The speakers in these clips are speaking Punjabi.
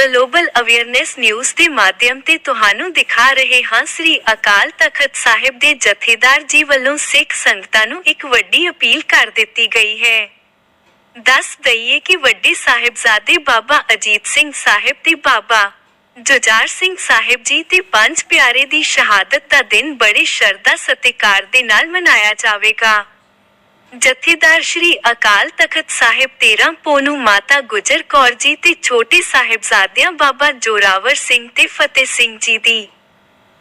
ਗਲੋਬਲ ਅਵੇਅਰਨੈਸ ਨਿਊਜ਼ ਦੇ ਮਾਧਿਅਮ ਤੇ ਤੁਹਾਨੂੰ ਦਿਖਾ ਰਹੇ ਹਾਂ ਸ੍ਰੀ ਅਕਾਲ ਤਖਤ ਸਾਹਿਬ ਦੇ ਜਥੇਦਾਰ ਜੀ ਵੱਲੋਂ ਸਿੱਖ ਸੰਗਤਾਂ ਨੂੰ ਇੱਕ ਵੱਡੀ ਅਪੀਲ ਕਰ ਦਿੱਤੀ ਗਈ ਹੈ। ਦੱਸ ਦਈਏ ਕਿ ਵੱਡੇ ਸਾਹਿਬਜ਼ਾਦੇ ਬਾਬਾ ਅਜੀਤ ਸਿੰਘ ਸਾਹਿਬ ਤੇ ਬਾਬਾ ਜੁਜਾਰ ਸਿੰਘ ਸਾਹਿਬ ਜੀ ਤੇ ਪੰਜ ਪਿਆਰੇ ਦੀ ਸ਼ਹਾਦਤ ਦਾ ਦਿਨ ਬੜੇ ਸ਼ਰਧਾ ਸਤਿਕਾਰ ਦੇ ਨਾਲ ਮਨਾਇਆ ਜਾਵੇਗਾ। ਜਥੇਦਾਰ ਸ਼੍ਰੀ ਅਕਾਲ ਤਖਤ ਸਾਹਿਬ 13 ਪੋ ਨੂੰ ਮਾਤਾ ਗੁਜਰ ਕੌਰ ਜੀ ਤੇ ਛੋਟੇ ਸਾਹਿਬਜ਼ਾਦਿਆਂ ਬਾਬਾ ਜੋਰਾਵਰ ਸਿੰਘ ਤੇ ਫਤਿਹ ਸਿੰਘ ਜੀ ਦੀ।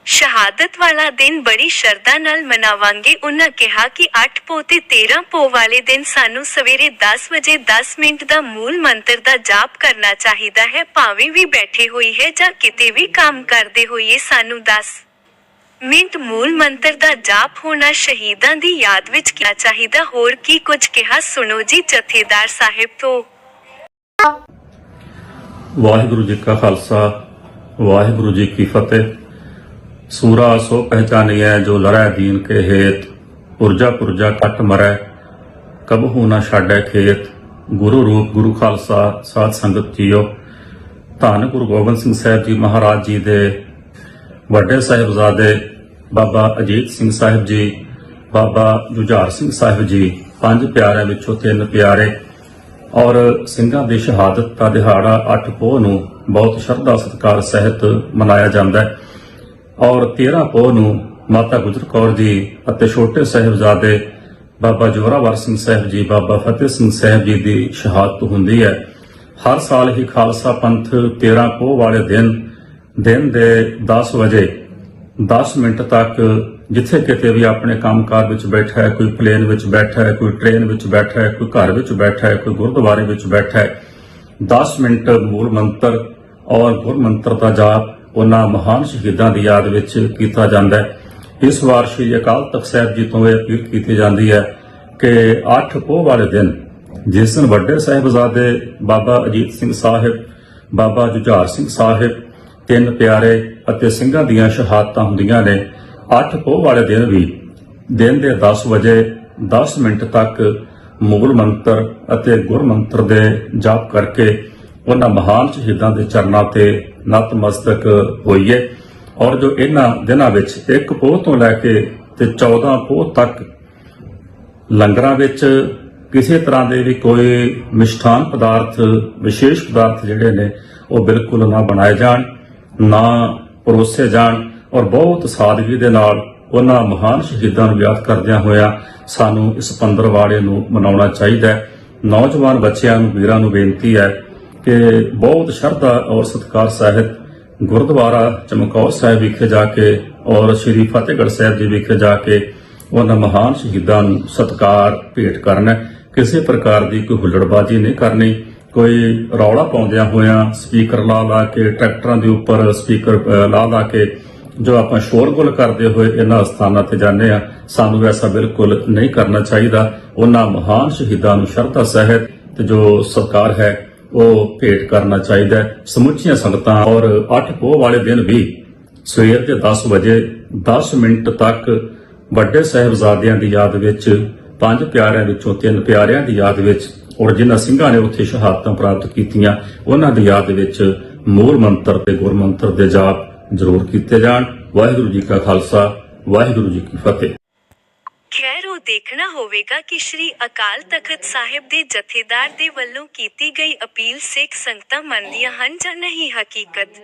ਸ਼ਹਾਦਤ ਵਾਲਾ ਦਿਨ ਬੜੀ ਸ਼ਰਧਾ ਨਾਲ ਮਨਾਵਾਂਗੇ। ਉਹਨਾਂ ਕਿਹਾ ਕਿ 8 ਪੋ ਤੇ 13 ਪੋ ਵਾਲੇ ਦਿਨ ਸਾਨੂੰ ਸਵੇਰੇ 10 ਵਜੇ 10 ਮਿੰਟ ਦਾ ਮੂਲ ਮੰਤਰ ਦਾ ਜਾਪ ਕਰਨਾ ਚਾਹੀਦਾ ਹੈ। ਭਾਵੇਂ ਵੀ ਬੈਠੇ ਹੋਈ ਹੈ ਜਾਂ ਕਿਤੇ ਵੀ ਕੰਮ ਕਰਦੇ ਹੋਈਏ ਸਾਨੂੰ 10 ਮਿੰਟ ਮੂਲ ਮੰਤਰ ਦਾ ਜਾਪ ਹੋਣਾ ਸ਼ਹੀਦਾਂ ਦੀ ਯਾਦ ਵਿੱਚ ਕਿਹਾ ਚਾਹੀਦਾ। ਹੋਰ ਕੀ ਕੁਝ ਕਿਹਾ? ਸੁਣੋ ਜੀ, ਜਥੇਦਾਰ ਸਾਹਿਬ ਤੋਂ। ਵਾਹਿਗੁਰੂ ਜੀ ਕਾ ਖਾਲਸਾ, ਵਾਹਿਗੁਰੂ ਜੀ ਕੀ ਫਤਿਹ। ਸੂਰਾ ਸੋ ਪਹਿਚਾਨਿਐ, ਜੋ ਲੜੈ ਦੀਨ ਕੇ ਹੇਤ। ਪੁਰਜਾ ਪੁਰਜਾ ਕੱਟ ਮਰੈ ਕਬਹੂ ਨਾ ਛਾੜੈ ਖੇਤ। ਗੁਰੂ ਰੂਪ, ਗੁਰੂ ਖਾਲਸਾ, ਸਾਧ ਸੰਗਤ ਜੀਓ। ਧੰਨ ਗੁਰੂ ਗੋਬਿੰਦ ਸਿੰਘ ਸਾਹਿਬ ਜੀ ਮਹਾਰਾਜ ਜੀ ਦੇ ਵੱਡੇ ਸਾਹਿਬਜ਼ਾਦੇ ਬਾਬਾ ਅਜੀਤ ਸਿੰਘ ਸਾਹਿਬ ਜੀ, ਬਾਬਾ ਜੁਝਾਰ ਸਿੰਘ ਸਾਹਿਬ ਜੀ, ਪੰਜ ਪਿਆਰਿਆਂ ਵਿੱਚੋਂ ਤਿੰਨ ਪਿਆਰੇ ਔਰ ਸਿੰਘਾਂ ਦੀ ਸ਼ਹਾਦਤ ਦਾ ਦਿਹਾੜਾ 8 ਪੋਹ ਨੂੰ ਬਹੁਤ ਸ਼ਰਧਾ ਸਤਿਕਾਰ ਸਹਿਤ ਮਨਾਇਆ ਜਾਂਦਾ ਹੈ ਔਰ 13 ਪੋਹ ਨੂੰ ਮਾਤਾ ਗੁਜਰ ਕੌਰ ਜੀ ਅਤੇ ਛੋਟੇ ਸਾਹਿਬਜ਼ਾਦੇ ਬਾਬਾ ਜੋਰਾਵਰ ਸਿੰਘ ਸਾਹਿਬ ਜੀ, ਬਾਬਾ ਫਤਿਹ ਸਿੰਘ ਸਾਹਿਬ ਜੀ ਦੀ ਸ਼ਹਾਦਤ ਹੁੰਦੀ ਹੈ। ਹਰ ਸਾਲ ਹੀ ਖਾਲਸਾ ਪੰਥ 13 ਪੋਹ ਵਾਲੇ ਦਿਨ ਦਿਨ ਦੇ 10 ਵਜੇ 10 ਮਿੰਟ ਤੱਕ ਜਿੱਥੇ ਕਿਤੇ ਵੀ ਆਪਣੇ ਕੰਮਕਾਰ ਵਿੱਚ ਬੈਠਾ ਹੈ, ਕੋਈ ਪਲੇਨ ਵਿੱਚ ਬੈਠਾ ਹੈ, ਕੋਈ ਟ੍ਰੇਨ ਵਿੱਚ ਬੈਠਾ ਹੈ, ਕੋਈ ਘਰ ਵਿੱਚ ਬੈਠਾ ਹੈ, ਕੋਈ ਗੁਰਦੁਆਰੇ ਵਿੱਚ ਬੈਠਾ ਹੈ 10 ਮਿੰਟ ਮੂਲ ਮੰਤਰ ਔਰ ਗੁਰ ਮੰਤਰ ਦਾ ਜਾਪ ਉਹਨਾਂ ਮਹਾਨ ਸ਼ਹੀਦਾਂ ਦੀ ਯਾਦ ਵਿੱਚ ਕੀਤਾ ਜਾਂਦਾ ਹੈ। ਇਸ ਵਾਰ ਸ੍ਰੀ ਅਕਾਲ ਤਖਤ ਸਾਹਿਬ ਜੀ ਤੋਂ ਇਹ ਅਪੀਲ ਕੀਤੀ ਜਾਂਦੀ ਹੈ ਕਿ 8 ਪੋਹ ਵਾਲੇ ਦਿਨ ਜਿਸ ਦਿਨ ਵੱਡੇ ਸਾਹਿਬਜ਼ਾਦੇ ਬਾਬਾ ਅਜੀਤ ਸਿੰਘ ਸਾਹਿਬ, ਬਾਬਾ ਜੁਝਾਰ ਸਿੰਘ ਸਾਹਿਬ ਤਿੰਨ ਪਿਆਰੇ ਅਤੇ ਸਿੰਘਾਂ ਦੀਆਂ ਸ਼ਹਾਦਤਾਂ ਹੁੰਦੀਆਂ ਨੇ। 8 ਪੋਹ ਵਾਲੇ ਦਿਨ ਵੀ, ਦਿਨ ਦੇ 10 ਵਜੇ 10 ਮਿੰਟ ਤੱਕ ਮੂਲ ਮੰਤਰ ਅਤੇ ਗੁਰ ਮੰਤਰ ਦੇ ਜਾਪ ਕਰਕੇ ਉਹਨਾਂ ਮਹਾਨ ਸ਼ਹੀਦਾਂ ਦੇ ਚਰਨਾਂ ਤੇ ਨਤਮਸਤਕ ਹੋਈਏ। ਔਰ ਜੋ ਇਹਨਾਂ ਦਿਨਾਂ ਵਿੱਚ ਇੱਕ ਪੋਹ ਤੋਂ ਲੈ ਕੇ ਤੇ 14 ਪੋਹ ਤੱਕ ਲੰਗਰਾਂ ਵਿੱਚ ਕਿਸੇ ਤਰ੍ਹਾਂ ਦੇ ਵੀ ਕੋਈ ਮਿਸ਼ਠਾਨ ਪਦਾਰਥ, ਵਿਸ਼ੇਸ਼ ਪਦਾਰਥ ਜਿਹੜੇ ਨੇ, ਉਹ ਬਿਲਕੁਲ ਨਾ ਬਣਾਏ ਜਾਣ। ਨਾ ਪਰੋਸੇ ਜਾਣ ਔਰ ਬਹੁਤ ਸਾਦਗੀ ਦੇ ਨਾਲ ਉਹਨਾਂ ਮਹਾਨ ਸ਼ਹੀਦਾਂ ਨੂੰ ਯਾਦ ਕਰਦਿਆਂ ਹੋਇਆ ਸਾਨੂੰ ਇਸ ਪੰਦਰਵਾੜੇ ਨੂੰ ਮਨਾਉਣਾ ਚਾਹੀਦਾ ਹੈ। ਨੌਜਵਾਨ ਬੱਚਿਆਂ ਨੂੰ, ਵੀਰਾਂ ਨੂੰ ਬੇਨਤੀ ਹੈ ਕਿ ਬਹੁਤ ਸ਼ਰਧਾ ਔਰ ਸਤਿਕਾਰ ਸਹਿਤ ਗੁਰਦੁਆਰਾ ਚਮਕੌਰ ਸਾਹਿਬ ਵਿਖੇ ਜਾ ਕੇ ਔਰ ਸ੍ਰੀ ਫਤਿਹਗੜ੍ਹ ਸਾਹਿਬ ਜੀ ਵਿਖੇ ਜਾ ਕੇ ਉਹਨਾਂ ਮਹਾਨ ਸ਼ਹੀਦਾਂ ਨੂੰ ਸਤਿਕਾਰ ਭੇਟ ਕਰਨਾ ਕਿਸੇ ਪ੍ਰਕਾਰ ਦੀ ਕੋਈ ਹੁੱਲੜਬਾਜ਼ੀ ਨਹੀਂ ਕਰਨੀ। ਕੋਈ ਰੌਲਾ ਪਾਉਂਦਿਆਂ ਹੋਇਆਂ ਸਪੀਕਰ ਲਾ ਲਾ ਕੇ, ਟਰੈਕਟਰਾਂ ਦੇ ਉੱਪਰ ਸਪੀਕਰ ਲਾ ਲਾ ਕੇ ਜੋ ਆਪਾਂ ਸ਼ੋਰਗੁਲ ਕਰਦੇ ਹੋਏ ਇਹਨਾਂ ਸਥਾਨਾਂ ਤੇ ਜਾਂਦੇ ਆ ਸਾਨੂੰ ਐਸਾ ਬਿਲਕੁਲ ਨਹੀਂ ਕਰਨਾ ਚਾਹੀਦਾ। ਉਹਨਾਂ ਮਹਾਨ ਸ਼ਹੀਦਾਂ ਨੂੰ ਸ਼ਰਧਾ ਸਹਿਤ ਤੇ ਜੋ ਸਰਕਾਰ ਹੈ, ਉਹ ਭੇਟ ਕਰਨਾ ਚਾਹੀਦਾ ਸਮੁੱਚੀਆਂ ਸੰਗਤਾਂ ਔਰ 8 ਪੋਹ ਵਾਲੇ ਦਿਨ ਵੀ ਸਵੇਰ ਦੇ 10 ਵਜੇ 10 ਮਿੰਟ ਤੱਕ ਵੱਡੇ ਸਾਹਿਬਜ਼ਾਦਿਆਂ ਦੀ ਯਾਦ ਵਿੱਚ, ਪੰਜ ਪਿਆਰਿਆਂ ਵਿੱਚੋਂ ਤਿੰਨ ਪਿਆਰਿਆਂ ਦੀ ਯਾਦ ਵਿੱਚ ਔਰ ਜਿਨ੍ਹਾਂ ਸਿੰਘਾਂ ਨੇ ਉੱਥੇ ਸ਼ਹਾਦਤਾਂ ਪ੍ਰਾਪਤ ਕੀਤੀਆਂ, ਉਹਨਾਂ ਦੀ ਯਾਦ ਵਿੱਚ ਮੂਲ ਮੰਤਰ ਤੇ ਗੁਰ ਮੰਤਰ ਦੇ ਜਾਪ ਜ਼ਰੂਰ ਕੀਤੇ ਜਾਣ। ਵਾਹਿਗੁਰੂ ਜੀ ਕਾ ਖਾਲਸਾ, ਵਾਹਿਗੁਰੂ ਜੀ ਕੀ ਫਤਿਹ। ਖੈਰ, ਉਹ ਦੇਖਣਾ ਹੋਵੇਗਾ ਕਿ ਸ਼੍ਰੀ ਅਕਾਲ ਤਖਤ ਸਾਹਿਬ ਦੇ ਜਥੇਦਾਰ ਦੇ ਵੱਲੋਂ ਕੀਤੀ ਗਈ ਅਪੀਲ ਸਿੱਖ ਸੰਗਤਾਂ ਮੰਨਦੀਆਂ ਹਨ ਜਾਂ ਨਹੀਂ, ਹਕੀਕਤ।